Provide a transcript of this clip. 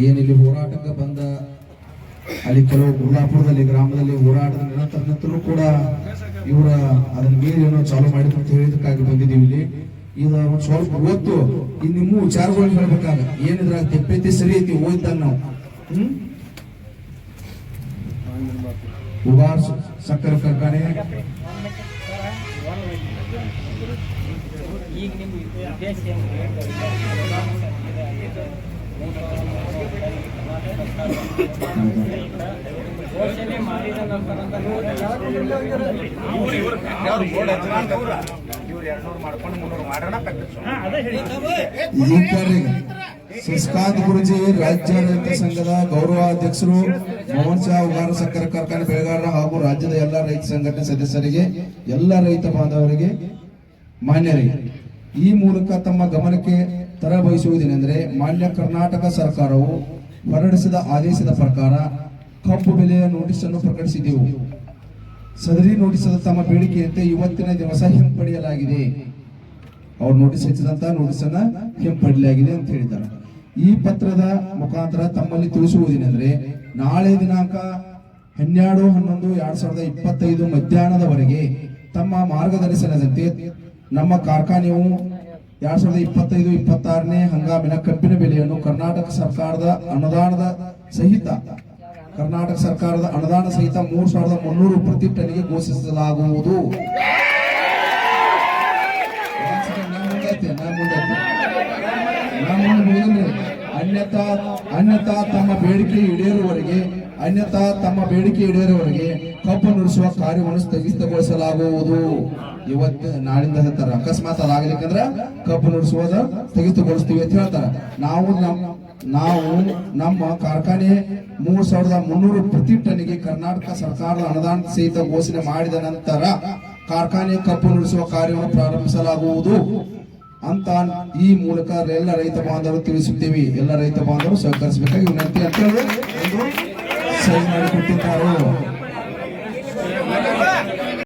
ಏನಿಲ್ಲಿ ಹೋರಾಟಕ್ಕೆ ಬಂದ, ಅಲ್ಲಿ ಕೆಲವು ಗುರುಲಾಪುರದಲ್ಲಿ ಗ್ರಾಮದಲ್ಲಿ ಹೋರಾಟದ ನಿರಂತರ ಕೂಡ ಇವರ ಅದನ್ನ ಮೀರಿ ಏನೋ ಚಾಲು ಮಾಡಿದ್ರು ಅಂತ ಹೇಳಿದಕ್ಕಾಗಿ ಬಂದಿದ್ದೀವಿ ಇಲ್ಲಿ. ಈಗ ಒಂದು ಸ್ವಲ್ಪ ಓದ್ತು. ಇನ್ ನಿಮ್ಮ ವಿಚಾರಗಳು ಹೇಳ್ಬೇಕಾಗ ಏನಿದ್ರ ತೆಪ್ಪೈತಿ ಸರಿ ಐತಿ ಓದ್ತಾಗ ನಾವು. ಹ್ಮ್? ಸಕ್ಕರೆ ಕಾರ್ಖಾನೆ ಈಗ ಏನು ಘೋಷಣೆ ಮಾಡಿದ ಗುರುಜಿ ರಾಜ್ಯ ರೈತ ಸಂಘದ ಗೌರವಾಧ್ಯಕ್ಷರು ಮೋಹನ್ ಶಾ ಉಗಾರ ಸಕ್ಕರೆ ಕಾರ್ಖಾನೆ ಬೆಳೆಗಾರರ ಹಾಗೂ ರಾಜ್ಯದ ಎಲ್ಲ ರೈತ ಸಂಘಟನೆ ಸದಸ್ಯರಿಗೆ, ಎಲ್ಲ ರೈತ ಬಾಂಧವರಿಗೆ ಮಾನ್ಯರಿಗೆ ಈ ಮೂಲಕ ತಮ್ಮ ಗಮನಕ್ಕೆ ತರಬಯಸುವುದೇನೆಂದರೆ ಮಾನ್ಯ ಕರ್ನಾಟಕ ಸರ್ಕಾರವು ಹೊರಡಿಸಿದ ಆದೇಶದ ಪ್ರಕಾರ ಕಬ್ಬು ಬೆಲೆಯ ನೋಟಿಸ್ ಅನ್ನು ಪ್ರಕಟಿಸಿದೆವು. ಸದರಿ ನೋಟಿಸದ ತಮ್ಮ ಬೇಡಿಕೆಯಂತೆ ಇವತ್ತಿನ ದಿವಸ ಹಿಂಪಡೆಯಲಾಗಿದೆ. ಅವ್ರು ನೋಟಿಸ್ ಹೆಚ್ಚಿದಂತಹ ನೋಟಿಸ್ ಅನ್ನ ಹಿಂಪಡೆಯಲಾಗಿದೆ ಅಂತ ಹೇಳಿದ್ದಾರೆ. ಈ ಪತ್ರದ ಮುಖಾಂತರ ತಮ್ಮಲ್ಲಿ ತಿಳಿಸುವುದೇನೆಂದ್ರೆ, ನಾಳೆ ದಿನಾಂಕ ಹನ್ನೆರಡು ಹನ್ನೊಂದು ಎರಡ್ ಸಾವಿರದ ಇಪ್ಪತ್ತೈದು ಮಧ್ಯಾಹ್ನದವರೆಗೆ ತಮ್ಮ ಮಾರ್ಗದರ್ಶನದಂತೆ ನಮ್ಮ ಕಾರ್ಖಾನೆಯು ಎರಡ್ ಸಾವಿರದ ಇಪ್ಪತ್ತೈದು, ಇಪ್ಪತ್ತಾರನೇ ಹಂಗಾಮಿನ ಕಬ್ಬಿನ ಬೆಲೆಯನ್ನು ಕರ್ನಾಟಕ ಸರ್ಕಾರದ ಅನುದಾನದ ಸಹಿತ, ಕರ್ನಾಟಕ ಸರ್ಕಾರದ ಅನುದಾನ ಸಹಿತ ಮೂರ್ ಸಾವಿರದ ಮುನ್ನೂರು ಪ್ರತಿ ಟನ್ಗೆ ಘೋಷಿಸಲಾಗುವುದು. ಅನ್ಯತಾ ಅನ್ಯತಾ ತಮ್ಮ ಬೇಡಿಕೆ ಈಡೇರುವವರೆಗೆ ಅನ್ಯತಾ ತಮ್ಮ ಬೇಡಿಕೆ ಈಡೇರುವವರೆಗೆ ಕಬ್ಬು ನುಡಿಸುವ ಕಾರ್ಯವನ್ನು ಸ್ಥಗಿತಗೊಳಿಸಲಾಗುವುದು. ಇವತ್ತು ನಾಳಿಂದ ಹೇಳ್ತಾರ, ಅಕಸ್ಮಾತ್ ಅದಾಗಲಿಕ್ಕಂದ್ರ ಕಬ್ಬು ನುಡಿಸುವುದ ಸ್ಥಗಿತಗೊಳಿಸ್ತೀವಿ ಅಂತ ಹೇಳ್ತಾರ. ನಾವು ನಮ್ ನಾವು ನಮ್ಮ ಕಾರ್ಖಾನೆ ಮೂರ್ ಸಾವಿರದ ಮುನ್ನೂರು ಪ್ರತಿ ಟನ್ಗೆ ಕರ್ನಾಟಕ ಸರ್ಕಾರದ ಅನುದಾನ ಸಹಿತ ಘೋಷಣೆ ಮಾಡಿದ ನಂತರ ಕಾರ್ಖಾನೆ ಕಬ್ಬು ನುಡಿಸುವ ಕಾರ್ಯವನ್ನು ಪ್ರಾರಂಭಿಸಲಾಗುವುದು ಅಂತ ಈ ಮೂಲಕ ಎಲ್ಲ ರೈತ ಬಾಂಧವರು ತಿಳಿಸುತ್ತೇವೆ. ಎಲ್ಲ ರೈತ ಬಾಂಧವರು ಸಹಕರಿಸಬೇಕಾಗಿ ವಿನಂತಿ ಅಂತ ಹೇಳಿ aí,